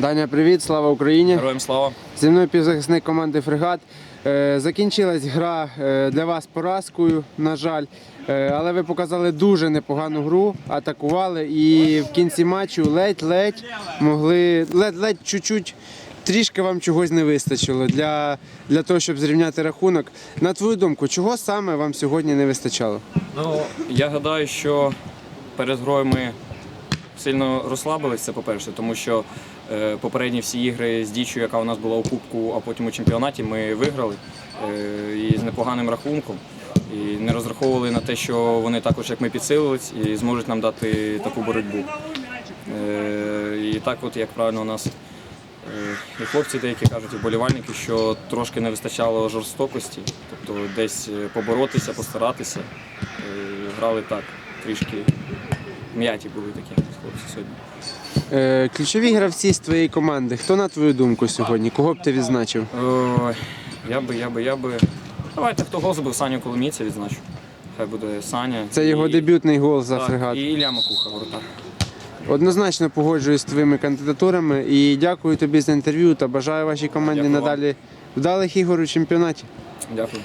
Даня, привіт, слава Україні! Героям слава. Зі мною півзахисник команди Фрегат. Е, Закінчилась гра е, для вас поразкою, на жаль. Е, Але ви показали дуже непогану гру, атакували і в кінці матчу ледь-ледь могли ледь-ледь чуть-чуть. Трішки вам чогось не вистачило для, для того, щоб зрівняти рахунок. На твою думку, чого саме вам сьогодні не вистачало? Ну, я гадаю, що перед грою ми сильно розслабилися, по-перше, тому що е, попередні всі ігри з дічю, яка у нас була у Кубку, а потім у чемпіонаті, ми виграли е, і з непоганим рахунком. І не розраховували на те, що вони також, як ми підсилились, і зможуть нам дати таку боротьбу. Е, і так, от як правильно у нас і хлопці деякі кажуть, і вболівальники, що трошки не вистачало жорстокості, тобто десь поборотися, постаратися. Грали так, трішки м'яті були такі хлопці сьогодні. Е, Ключові гравці з твоєї команди. Хто на твою думку сьогодні? Кого б ти відзначив? Ой, я би, я би, я би. Давайте, хто гол забив, Саню Коломійця відзначу. Хай буде Саня. Це його І- дебютний гол за так, фрегат. І Ілля Макуха, воротар. Однозначно погоджуюсь з твоїми кандидатурами і дякую тобі за інтерв'ю та бажаю вашій команді Дякую вам. надалі вдалих ігор у чемпіонаті. Дякую.